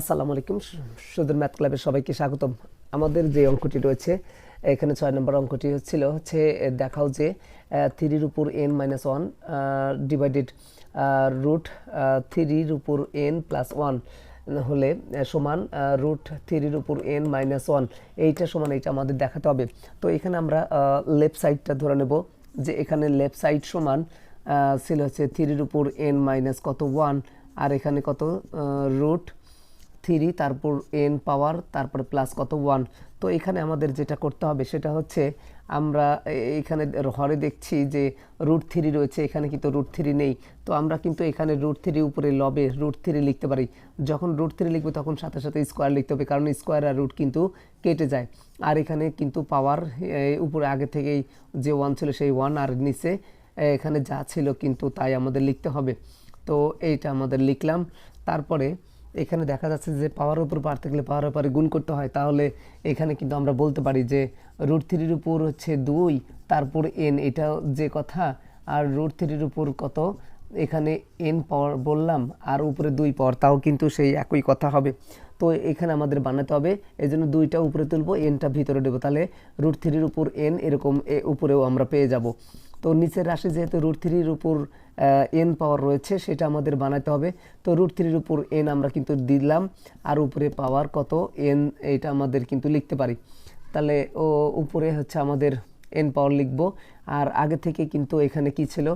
আসসালামু আলাইকুম। সুদূর ম্যাথ ক্লাবের সবাইকে স্বাগতম। আমাদের যে অঙ্কটি রয়েছে, এখানে ছয় নম্বর অঙ্কটি হচ্ছিল হচ্ছে দেখাও যে থ্রির উপর N minus one divided root থ্রির উপর এন প্লাস ওয়ান হলে সমান রুট থ্রির উপর এন মাইনাস ওয়ান এইটা সমান এইটা আমাদের দেখাতে হবে। তো এখানে আমরা লেফট সাইডটা ধরে নেব যে এখানে লেফট সাইড সমান ছিল হচ্ছে থ্রির উপর এন মাইনাস কত ওয়ান আর এখানে কত রুট থ্রি, তারপর এন পাওয়ার, তারপর প্লাস কত? ওয়ান তো এখানে আমাদের যেটা করতে হবে সেটা হচ্ছে আমরা এখানে হরে দেখছি যে রুট থ্রি রয়েছে, এখানে কিন্তু রুট থ্রি নেই। তো আমরা কিন্তু এখানে রুট থ্রি উপরে লবে রুট থ্রি লিখতে পারি। যখন রুট থ্রি লিখব তখন সাথে সাথে স্কোয়ার লিখতে হবে, কারণ স্কোয়ার আর রুট কিন্তু কেটে যায়। আর এখানে কিন্তু পাওয়ার উপরে আগে থেকেই যে ওয়ান ছিল সেই ওয়ান আর নিচে এখানে যা ছিল কিন্তু তাই আমাদের লিখতে হবে। তো এইটা আমাদের লিখলাম। তারপরে এখানে দেখা যাচ্ছে যে পাওয়ার উপর পারতে গেলে পাওয়ার উপরে গুণ করতে হয়। তাহলে এখানে কিন্তু আমরা বলতে পারি যে রুট থ্রির উপর হচ্ছে দুই, তারপর এন এটা যে কথা। আর রুট থ্রির উপর কত? এখানে এন পাওয়ার বললাম, আর উপরে দুই পাওয়ার, তাও কিন্তু সেই একই কথা হবে। তো এখানে আমাদের বানাতে হবে এই জন্য দুইটা উপরে তুলবো এনটা ভিতরে দেবো। তাহলে রুট থ্রির উপর এন এরকম এ উপরেও আমরা পেয়ে যাব। তো নিচের রাশি যেহেতু রুট থ্রির উপর এন পাওয়ার রয়েছে, সেটা আমাদের বানাতে হবে। তো রুট থ্রির উপর এন আমরা কিন্তু দিলাম, আর উপরে পাওয়ার কত? এন এটা আমাদের কিন্তু লিখতে পারি। তাহলে, ও, উপরে হচ্ছে আমাদের এন পাওয়ার লিখব। আর আগে থেকে কিন্তু এখানে কি ছিল?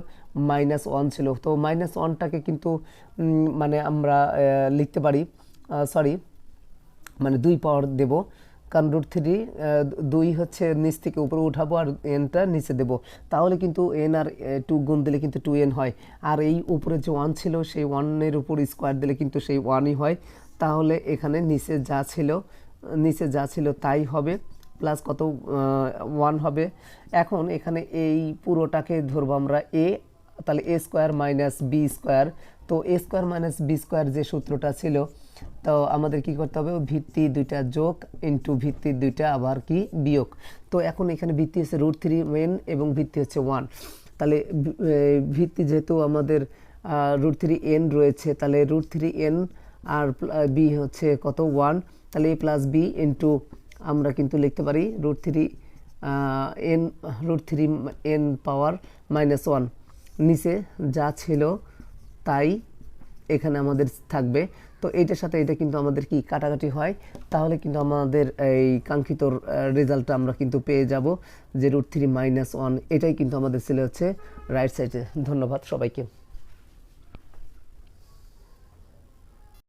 মাইনাস ওয়ান ছিল। তো মাইনাস ওয়ানটাকে কিন্তু মানে আমরা লিখতে পারি সরি মানে দুই পাওয়ার দেব। কারণ রুট থ্রি দুই হচ্ছে নিচ থেকে উপরে উঠাবো আর এনটা নিচে দেব। তাহলে কিন্তু এন আর টু গুণ দিলে কিন্তু টু এন হয়। আর এই উপরে যে ওয়ান ছিল, সেই ওয়ানের উপর স্কোয়ার দিলে কিন্তু সেই ওয়ানই হয়। তাহলে এখানে নিচে যা ছিল, নিচে যা ছিল তাই হবে প্লাস কত ওয়ান হবে। এখন এখানে এই পুরোটাকে ধরবো আমরা এ তাহলে A square minus B square তো A square minus B square যে সূত্রটা ছিল তো আমাদের কি করতে হবে? ভিত্তি দুইটা যোগ ইন্টু ভিত্তি দুইটা আবার কি? বিয়োগ। তো এখন এখানে ভিত্তি হচ্ছে রুট থ্রি মেন এবং ভিত্তি হচ্ছে ওয়ান তাহলে ভিত্তি যেহেতু আমাদের রুট থ্রি এন রয়েছে, তাহলে রুট থ্রি এন আর বি হচ্ছে কত? ওয়ান তাহলে এ প্লাস বি ইন্টু আমরা কিন্তু লিখতে পারি root three N root three N power minus one নিচে যা ছিল তাই এখানে আমাদের থাকবে। তো এইটার সাথে এটা কিন্তু আমাদের কি কাটাকাটি হয়? তাহলে কিন্তু আমাদের এই কাঙ্ক্ষিত রেজাল্টটা আমরা কিন্তু পেয়ে যাব যে রুট থ্রি মাইনাস ওয়ান এটাই কিন্তু আমাদের ছিল হচ্ছে রাইট সাইডে ধন্যবাদ সবাইকে।